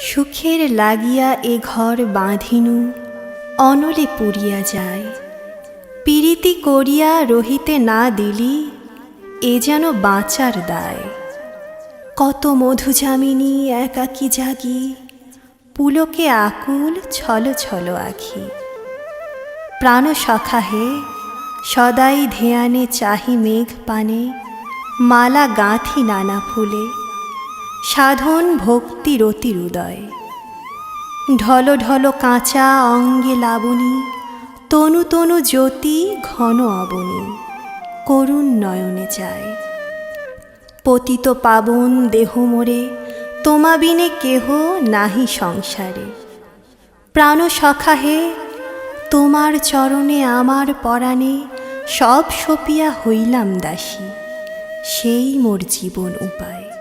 সুখের লাগিয়া এ ঘর বাঁধিনু, অনলে পুরিয়া যায়। পীড়িতি করিয়া রহিতে না দিলি, এ যেন বাঁচার দায়। কত মধুজামিনী একাকী জাগি? পুলকে আকুল ছল ছল আখি। প্রাণ সখা হে, সদাই ধেয়ানে চাহি মেঘ পানে, মালা গাঁথি নানা ফুলে। সাধন ভক্তি রতির উদয় ঢল ঢল কাঁচা অঙ্গে লাবণী, তনু তনু জ্যোতি ঘন অবনী, করুণ নয়নে যায়। পতিত পাবন দেহ মোরে তোমা বিনে কেহ নাহি সংসারে। প্রাণ সখা হে, তোমার চরণে আমার পরাণে সব সপিয়া হইলাম দাসী, সেই মোর জীবন উপায়।